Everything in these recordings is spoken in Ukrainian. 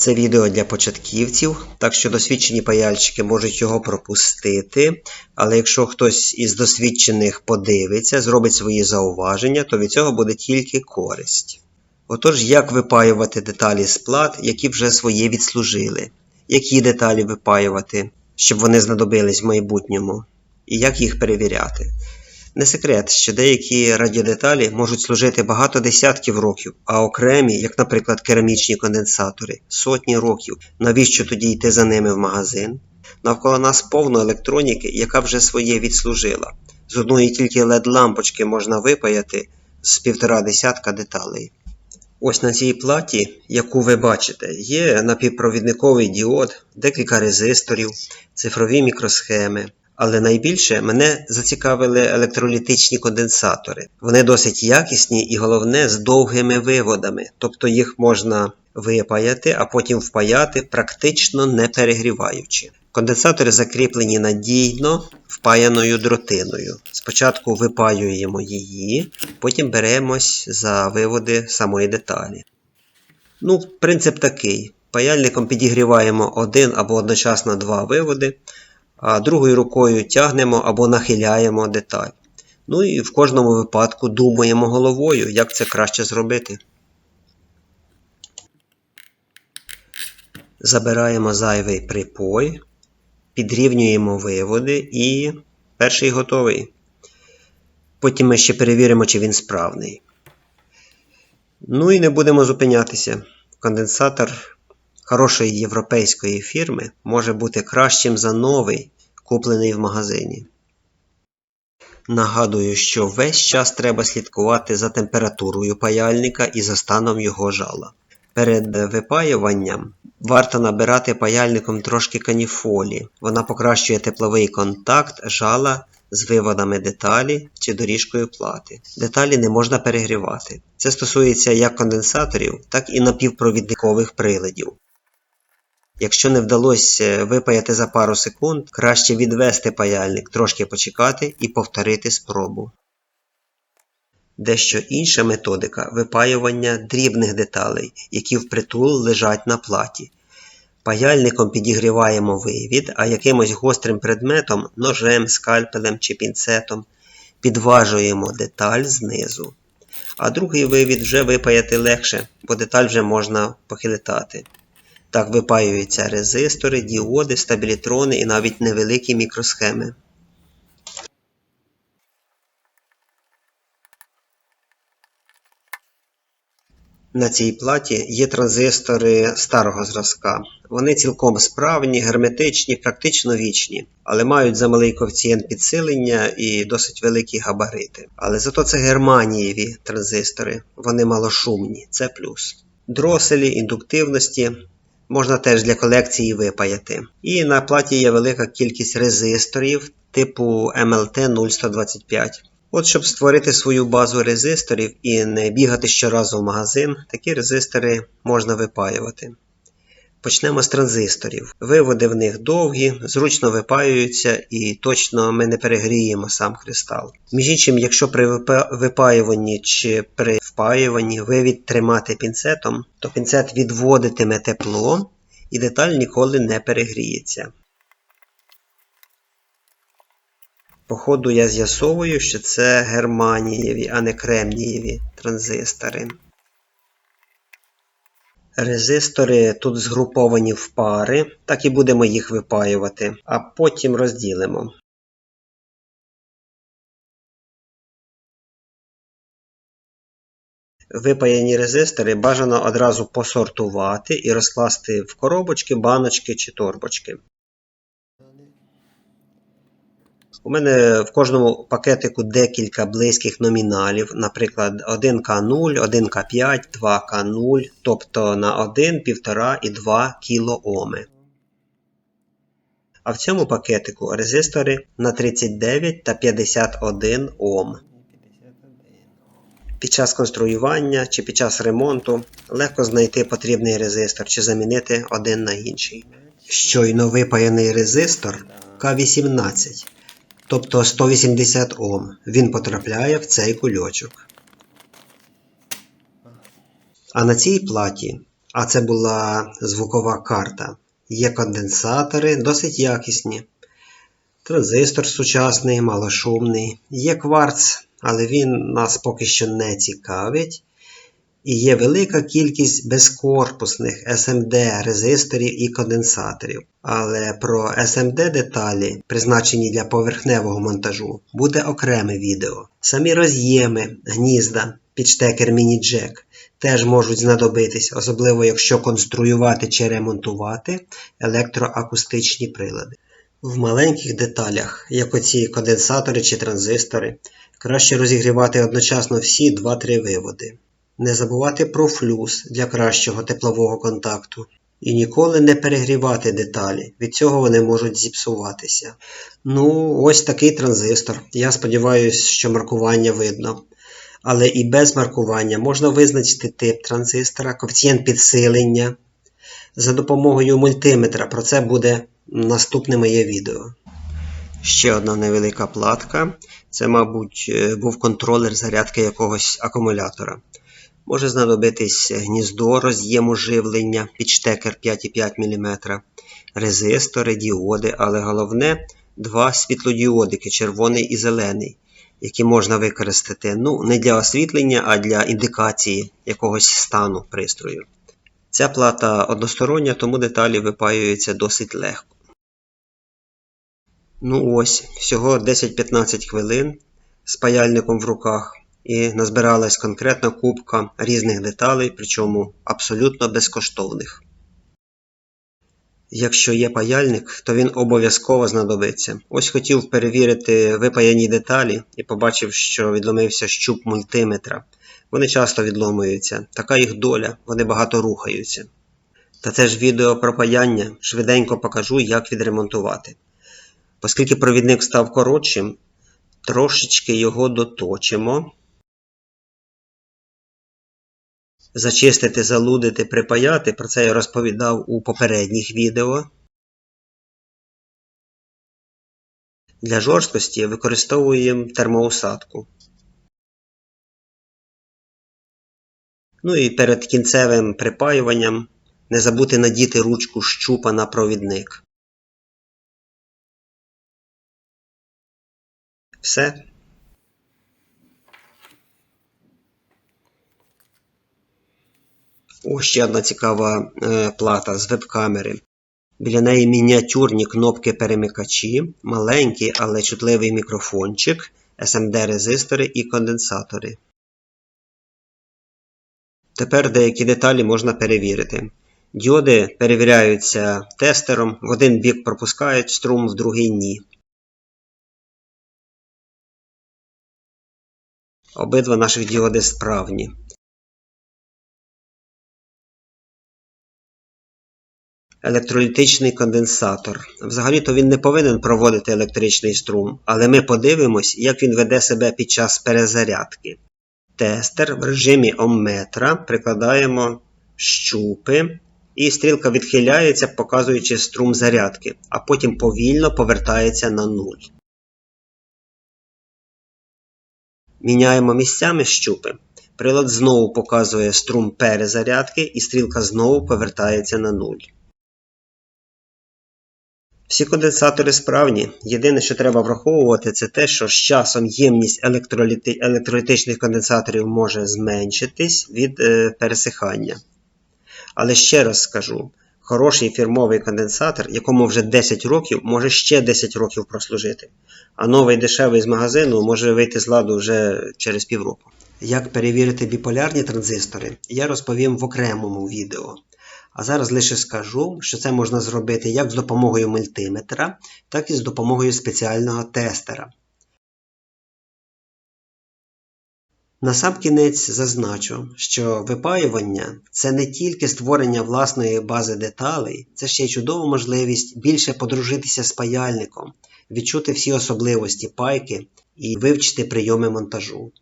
Це відео для початківців, так що досвідчені паяльщики можуть його пропустити. Але якщо хтось із досвідчених подивиться, зробить свої зауваження, то від цього буде тільки користь. Отож, як випаювати деталі з плат, які вже своє відслужили? Які деталі випаювати, щоб вони знадобились в майбутньому? І як їх перевіряти? Не секрет, що деякі радіодеталі можуть служити багато десятків років, а окремі, як, наприклад, керамічні конденсатори, сотні років. Навіщо тоді йти за ними в магазин? Навколо нас повно електроніки, яка вже своє відслужила. З одної тільки LED-лампочки можна випаяти з півтора десятка деталей. Ось на цій платі, яку ви бачите, є напівпровідниковий діод, декілька резисторів, цифрові мікросхеми. Але найбільше мене зацікавили електролітичні конденсатори. Вони досить якісні і головне з довгими виводами, тобто їх можна випаяти, а потім впаяти, практично не перегріваючи. Конденсатори закріплені надійно впаяною дротиною. Спочатку випаюємо її, потім беремось за виводи самої деталі. Ну, принцип такий: паяльником підігріваємо один або одночасно два виводи а другою рукою тягнемо або нахиляємо деталь. Ну і в кожному випадку думаємо головою, як це краще зробити. Забираємо зайвий припой, підрівнюємо виводи і перший готовий. Потім ми ще перевіримо, чи він справний. Ну і не будемо зупинятися. Конденсатор хорошої європейської фірми може бути кращим за новий, куплений в магазині. Нагадую, що весь час треба слідкувати за температурою паяльника і за станом його жала. Перед випаюванням варто набирати паяльником трошки каніфолі. Вона покращує тепловий контакт жала з виводами деталі чи доріжкою плати. Деталі не можна перегрівати. Це стосується як конденсаторів, так і напівпровідникових приладів. Якщо не вдалося випаяти за пару секунд, краще відвести паяльник, трошки почекати і повторити спробу. Дещо інша методика випаювання дрібних деталей, які впритул лежать на платі. Паяльником підігріваємо вивід, а якимось гострим предметом, ножем, скальпелем чи пінцетом підважуємо деталь знизу. А другий вивід вже випаяти легше, бо деталь вже можна похилитати. Так випаюються резистори, діоди, стабілітрони і навіть невеликі мікросхеми. На цій платі є транзистори старого зразка. Вони цілком справні, герметичні, практично вічні, але мають замалий коефіцієнт підсилення і досить великі габарити. Але зато це германієві транзистори, вони малошумні, це плюс. Дроселі, індуктивності можна теж для колекції випаяти. І на платі є велика кількість резисторів типу MLT 0125. От щоб створити свою базу резисторів і не бігати щоразу в магазин, такі резистори можна випаювати. Почнемо з транзисторів. Виводи в них довгі, зручно випаюються і точно ми не перегріємо сам кристал. Між іншим, якщо при випаюванні чи при впаюванні вивід тримати пінцетом, то пінцет відводитиме тепло і деталь ніколи не перегріється. Походу я з'ясовую, що це германієві, а не кремнієві транзистори. Резистори тут згруповані в пари, так і будемо їх випаювати, а потім розділимо. Випаяні резистори бажано одразу посортувати і розкласти в коробочки, баночки чи торбочки. У мене в кожному пакетику декілька близьких номіналів, наприклад, 1К0, 1К5, 2К0, тобто на 1, 1,5 і 2 кОми. А в цьому пакетику резистори на 39 та 51 Ом. Під час конструювання чи під час ремонту легко знайти потрібний резистор чи замінити один на інший. Щойно випаяний резистор К18 тобто 180 Ом, він потрапляє в цей кульочок. А на цій платі А це була звукова карта. Є конденсатори, досить якісні. Транзистор сучасний, малошумний. Є кварц, але він нас поки що не цікавить. І є велика кількість безкорпусних SMD резисторів і конденсаторів. Але про SMD деталі, призначені для поверхневого монтажу, буде окреме відео. Самі роз'єми, гнізда, підштекер міні-джек теж можуть знадобитись, особливо якщо конструювати чи ремонтувати електроакустичні прилади. В маленьких деталях, як оці конденсатори чи транзистори, краще розігрівати одночасно всі 2-3 виводи. Не забувати про флюс для кращого теплового контакту. І ніколи не перегрівати деталі, від цього вони можуть зіпсуватися. Ну, ось такий транзистор. Я сподіваюся, що маркування видно. Але і без маркування можна визначити тип транзистора, коефіцієнт підсилення за допомогою мультиметра. Про це буде наступне моє відео. Ще одна невелика платка. Це, мабуть, був контролер зарядки якогось акумулятора. Може знадобитись гніздо роз'єму живлення під штекер 5,5 мм, резистори, діоди, але головне два світлодіодики червоний і зелений, які можна використати ну, не для освітлення, а для індикації якогось стану пристрою. Ця плата одностороння, тому деталі випаюються досить легко. Ну ось, всього 10-15 хвилин з паяльником в руках. І назбиралась конкретна кубка різних деталей, причому абсолютно безкоштовних. Якщо є паяльник, то він обов'язково знадобиться. Ось хотів перевірити випаяні деталі і побачив, що відломився щуп мультиметра. Вони часто відломуються, така їх доля, вони багато рухаються. Та це ж відео про паяння, швиденько покажу, як відремонтувати. Оскільки провідник став коротшим, трошечки його доточимо. Зачистити, залудити, припаяти, про це я розповідав у попередніх відео. Для жорсткості використовуємо термоусадку. Ну і перед кінцевим припаюванням не забути надіти ручку щупа на провідник. Все. Ось ще одна цікава е, плата з веб-камери. Біля неї мініатюрні кнопки перемикачі, маленький, але чутливий мікрофончик, SMD-резистори і конденсатори. Тепер деякі деталі можна перевірити. Діоди перевіряються тестером, в один бік пропускають струм, в другий ні. Обидва наших діоди справні. Електролітичний конденсатор. Взагалі-то він не повинен проводити електричний струм, але ми подивимось, як він веде себе під час перезарядки. Тестер в режимі омметра прикладаємо щупи, і стрілка відхиляється, показуючи струм зарядки, а потім повільно повертається на нуль. Міняємо місцями щупи. Прилад знову показує струм перезарядки і стрілка знову повертається на нуль. Всі конденсатори справні. Єдине, що треба враховувати, це те, що з часом ємність електроліти... електролітичних конденсаторів може зменшитись від е, пересихання. Але ще раз скажу: хороший фірмовий конденсатор, якому вже 10 років, може ще 10 років прослужити. А новий дешевий з магазину може вийти з ладу вже через півроку. Як перевірити біполярні транзистори, я розповім в окремому відео. А зараз лише скажу, що це можна зробити як з допомогою мультиметра, так і з допомогою спеціального тестера. Насамкінець зазначу, що випаювання це не тільки створення власної бази деталей, це ще й чудова можливість більше подружитися з паяльником, відчути всі особливості пайки і вивчити прийоми монтажу.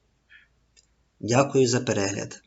Дякую за перегляд!